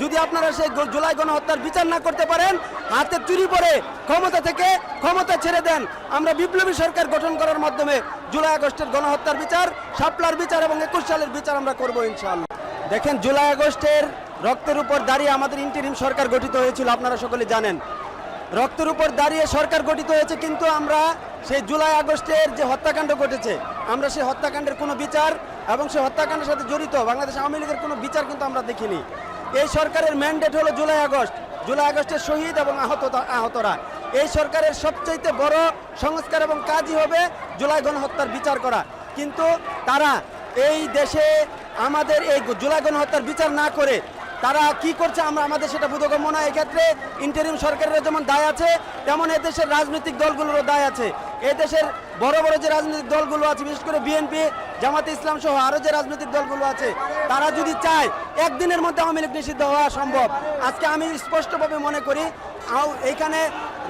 যদি আপনারা সেই জুলাই গণহত্যার বিচার না করতে পারেন, হাতে চুরি পরে ক্ষমতা থেকে ক্ষমতা ছেড়ে দেন। আমরা বিপ্লবী সরকার গঠন করার মাধ্যমে জুলাই আগস্টের গণহত্যার বিচার সাপলার বিচার এবং একুশ সালের বিচার আমরা করব ইনশাআল্লাহ। দেখেন, জুলাই আগস্টের রক্তের উপর দাঁড়িয়ে আমাদের ইন্টারিম সরকার গঠিত হয়েছিল, আপনারা সকলে জানেন। রক্তের উপর দাঁড়িয়ে সরকার গঠিত হয়েছে কিন্তু আমরা সেই জুলাই আগস্টের যে হত্যাকাণ্ড ঘটেছে, আমরা সেই হত্যাকাণ্ডের কোনো বিচার এবং সেই হত্যাকাণ্ডের সাথে জড়িত বাংলাদেশ আওয়ামী লীগের কোনো বিচার কিন্তু আমরা দেখিনি। এই সরকারের ম্যান্ডেট হলো জুলাই আগস্ট। জুলাই আগস্টের শহীদ এবং আহত আহতরা। এই সরকারের সবচাইতে বড় সংস্কার এবং কাজই হবে জুলাই গণহত্যার বিচার করা। কিন্তু তারা এই দেশে আমাদের এই জুলাই গণহত্যার বিচার না করে তারা কি করছে আমরা আমাদের সেটা বোধগম্য না। এক্ষেত্রে ইন্টারিম সরকারের যেমন দায় আছে, তেমন এদেশের রাজনৈতিক দলগুলোরও দায় আছে। এদেশের বড় বড় যে রাজনৈতিক দলগুলো আছে, বিশেষ করে বিএনপি জামাতে ইসলাম সহ আরও যে রাজনৈতিক দলগুলো আছে, তারা যদি চায় একদিনের মধ্যে আওয়ামী লীগ নিষিদ্ধ হওয়া সম্ভব। আজকে আমি স্পষ্টভাবে মনে করি এইখানে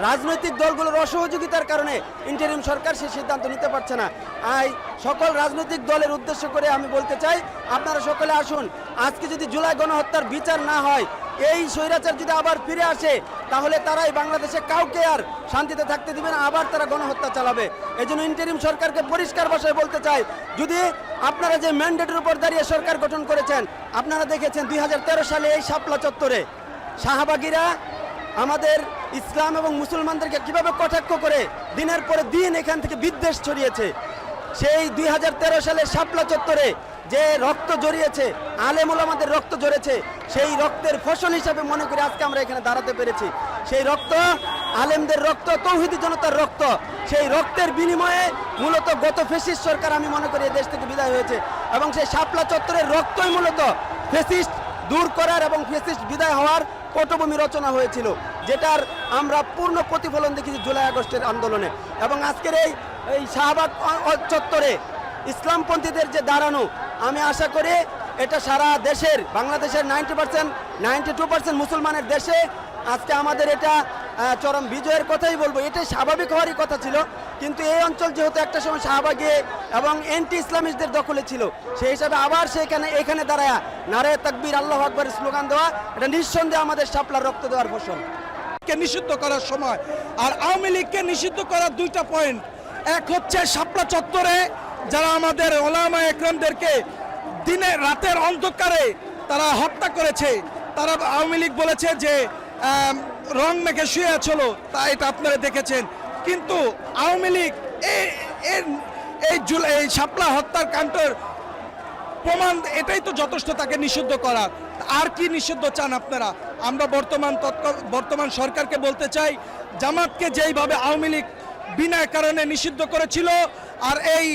রাজনৈতিক দলগুলোর অসহযোগিতার কারণে ইন্টারিম সরকার সেই সিদ্ধান্ত নিতে পারছে না। আই, সকল রাজনৈতিক দলের উদ্দেশ্য করে আমি বলতে চাই, আপনারা সকলে আসুন। আজকে যদি জুলাই গণহত্যার বিচার না হয় এই স্বৈরাচার যদি আবার ফিরে আসে, তাহলে তারাই বাংলাদেশে কাউকে আর শান্তিতে থাকতে দিবে না, আবার তারা গণহত্যা চালাবে। এই জন্য ইন্টারিম সরকারকে পরিষ্কার ভাষায় বলতে চাই, যদি আপনারা যে ম্যান্ডেটের উপর দাঁড়িয়ে সরকার গঠন করেছেন, আপনারা দেখেছেন দুই হাজার তেরো সালে এই শাপলা চত্বরে শাহবাগীরা আমাদের ইসলাম এবং মুসলমানদেরকে কীভাবে কটাক্ষ করে দিনের পরে দিন এখান থেকে বিদ্বেষ ছড়িয়েছে? সেই দুই হাজার তেরো সালে শাপলা চত্বরে যে রক্ত জড়িয়েছে আলেমুল আমাদের রক্ত জড়েছে, সেই রক্তের ফসল হিসাবে মনে করি আজকে আমরা এখানে দাঁড়াতে পেরেছি। সেই রক্ত আলেমদের রক্ত, তৌহিদি জনতার রক্ত, সেই রক্তের বিনিময়ে মূলত গত ফেসিস্ট সরকার আমি মনে করি দেশ থেকে বিদায় হয়েছে। এবং সেই শাপলা চত্বরের রক্তই মূলত ফেসিস্ট দূর করার এবং ফেসিস্ট বিদায় হওয়ার পটভূমি রচনা হয়েছিল, যেটার আমরা পূর্ণ প্রতিফলন দেখেছি জুলাই আগস্টের আন্দোলনে। এবং আজকের এই এই শাহবাগ চত্বরে ইসলামপন্থীদের যে দাঁড়ানো, আমি আশা করি এটা সারা দেশের, বাংলাদেশের ninety percent, ninety two percent মুসলমানের দেশে আজকে আমাদের এটা চরম বিজয়ের কথাই বলব। এটাই স্বাভাবিক হওয়ারই কথা ছিল, কিন্তু এই অঞ্চল যেহেতু একটা সময় শাহবাগে এবং এন্টি ইসলামিস্টদের দখলে ছিল, সেই হিসাবে আবার সেখানে এখানে দাঁড়ায় নারে তাকবির, আল্লাহ আকবর স্লোগান দেওয়া, এটা নিঃসন্দেহে আমাদের শাপলার রক্ত দেওয়ার ফসল। কে নিষিদ্ধ করার সময়, আর আওয়ামী লীগকে নিষিদ্ধ করার দুইটা পয়েন্ট এক হচ্ছে শাপলা চত্বরে যারা আমাদের ওলামা একরামদেরকে দিনে রাতের অন্ধকারে তারা হত্যা করেছে, তারা আওয়ামী লীগ বলেছে যে রং মেখে শুয়ে ছিল তা এটা আপনারা দেখেছেন। কিন্তু আওয়ামী লীগ এই এই জুলাই এই শাপলা হত্যার কাণ্ডের প্রমাণ, এটাই তো যথেষ্ট তাকে নিষিদ্ধ করার আর কি নিষিদ্ধ চান আপনারা? আমরা বর্তমান বর্তমান সরকারকে বলতে চাই, জামাতকে যেইভাবে আওয়ামী লীগ বিনা কারণে নিষিদ্ধ করেছিল, আর এই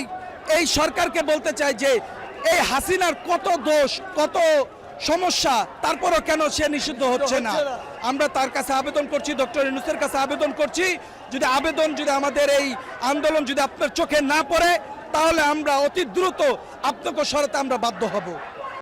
এই সরকারকে বলতে চাই যে এই হাসিনার কত দোষ কত সমস্যা তারপরও কেন সে নিষিদ্ধ হচ্ছে না? আমরা তার কাছে আবেদন করছি ডক্টর ইনুসের কাছে আবেদন করছি। যদি আবেদন যদি আমাদের এই আন্দোলন যদি আপনার চোখে না পড়ে তাহলে আমরা অতি দ্রুত আপনাকে সরাতে আমরা বাধ্য হব।